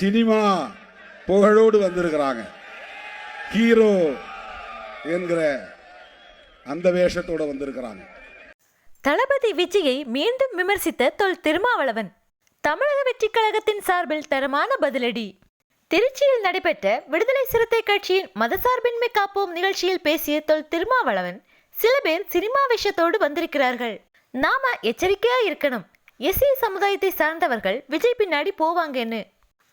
Cinema புகழோடு வந்திருக்கிறாங்க. Hero என்கிற அந்த வேஷத்தோட வந்திருக்கிறாங்க. தளபதி விஜயை மீண்டும் விமர்சித்த தொல் திருமாவளவன் தமிழக வெற்றிக் கழகத்தின் சார்பில் தரமான பதிலடி. திருச்சியில் நடைபெற்ற விடுதலை சிறுத்தை கட்சியின் மதசார்பின்மை காப்போம் நிகழ்ச்சியில் பேசிய தொல் திருமாவளவன் சில பேர் சினிமா விஷயத்தோடு வந்திருக்கிறார்கள். நாம எச்சரிக்கையா இருக்கணும். எஸ்சி சமுதாயத்தை சார்ந்தவர்கள் விஜய் பின்னாடி போவாங்கன்னு.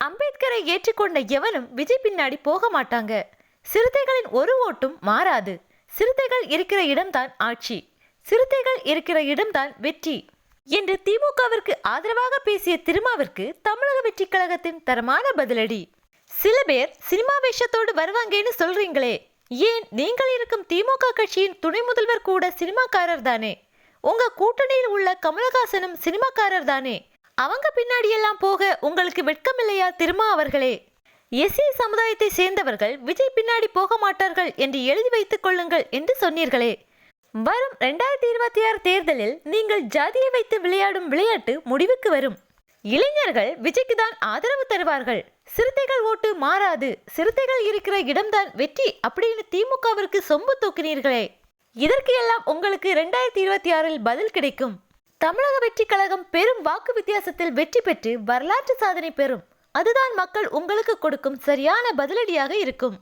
அம்பேத்கரை ஏற்றுக்கொண்ட எவனும் விஜய் பின்னாடி போக மாட்டாங்க. சிறுத்தைகளின் ஒரு ஓட்டும் மாறாது. சிறுத்தைகள் இருக்கிற இடம்தான் ஆட்சி. சிறுத்தைகள் இருக்கிற இடம்தான் வெற்றி. என்று திமுகவிற்கு ஆதரவாக பேசிய திருமாவிற்கு தமிழக வெற்றி கழகத்தின் தரமான பதிலடி. சில பேர் சினிமா வேஷத்தோடு வருவாங்கன்னு சொல்றீங்களே. ஏன் நீங்கள் இருக்கும் திமுக கட்சியின் துணை முதல்வர் கூட சினிமாக்காரர் தானே உங்க கூட்டணியில் உள்ள கமலஹாசனும் சினிமாக்காரர் தானே அவங்க பின்னாடியெல்லாம் போக உங்களுக்கு வெட்கமில்லையா திருமா அவர்களே? எஸ்சி சமுதாயத்தை சேர்ந்தவர்கள் விஜய் பின்னாடி போக மாட்டார்கள் என்று எழுதி வைத்துக் கொள்ளுங்கள் என்று சொன்னீர்களே. வரும் ரெண்டாயிரத்தி இருபத்தி ஆறு தேர்தலில் நீங்கள் ஜாதியை வைத்து விளையாடும் விளையாட்டு முடிவுக்கு வரும். இளைஞர்கள் விஜய்க்கு தான் ஆதரவு தருவார்கள். சிறுத்தைகள் ஓட்டு மாறாது. சிறுத்தைகள் இருக்கிற இடம்தான் வெற்றி அப்படின்னு திமுகவிற்கு சொம்பு தூக்கினீர்களே. இதற்கு எல்லாம் உங்களுக்கு ரெண்டாயிரத்தி இருபத்தி ஆறில் பதில் கிடைக்கும். தமிழக வெற்றி கழகம் பெரும் வாக்கு வித்தியாசத்தில் வெற்றி பெற்று வரலாற்று சாதனை பெறும். அதுதான் மக்கள் உங்களுக்கு கொடுக்கும் சரியான பதிலடியாக இருக்கும்.